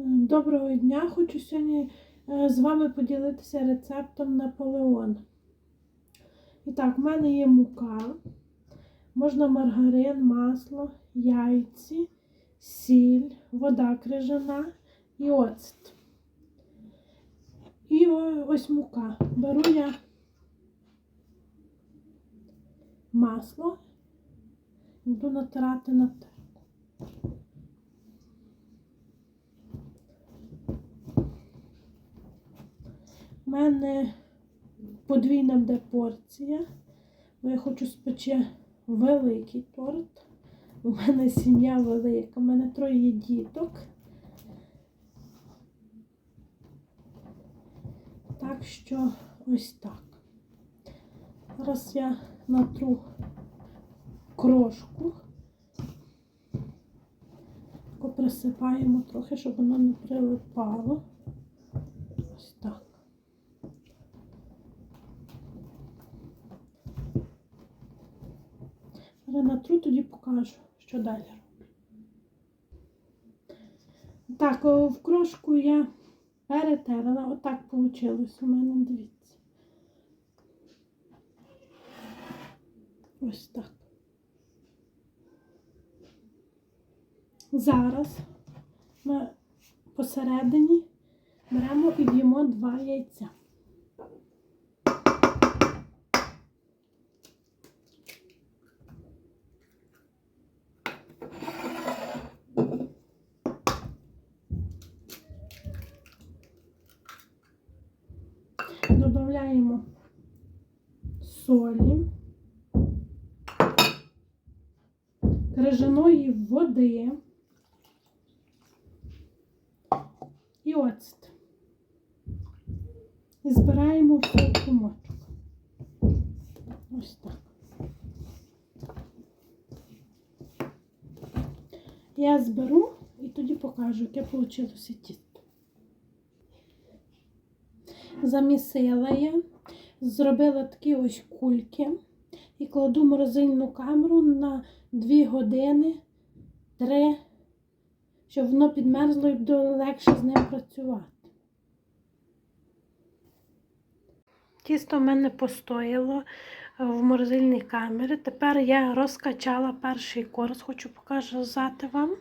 Доброго дня! Хочу сьогодні е, з вами поділитися рецептом Наполеон. І так, в мене є мука, можна маргарин, масло, яйці, сіль, вода крижана і оцет. І ось мука. Беру я масло, буду натирати на терку. У мене подвійна буде порція, бо я хочу спече великий торт. У мене сім'я велика, у мене троє діток. Так що ось так. Зараз я натру крошку. Тако присипаємо трохи, щоб воно не прилипало. Ось так. Зараз натру, тоді покажу, що далі роблю. Так, в крошку я перетерла. Отак вийшло у мене, дивіться. Ось так. Зараз ми посередині беремо і б'ємо два яйця. Додаємо солі, крижаної води і оцет. І збираємо в комочок. Ось так. Я зберу і тоді покажу, яке вийшло тісто. Замісила я, зробила такі ось кульки і кладу морозильну камеру на 2 години, 3, щоб воно підмерзло і буде легше з ним працювати. Тісто в мене постояло в морозильній камері. Тепер я розкачала перший корс, хочу показати вам.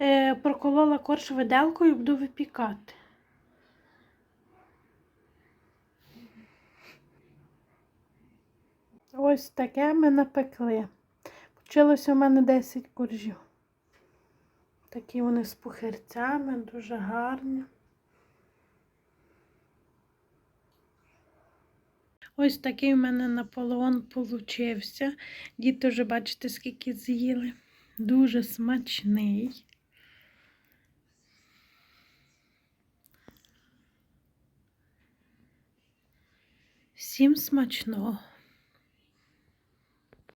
Е, Проколола корж виделкою і буду випікати. Ось таке ми напекли. Получилося у мене 10 коржів. Такі вони з пухирцями, дуже гарні. Ось такий у мене Наполеон получився. Діти вже бачите, скільки з'їли. Дуже смачний. Всім смачного!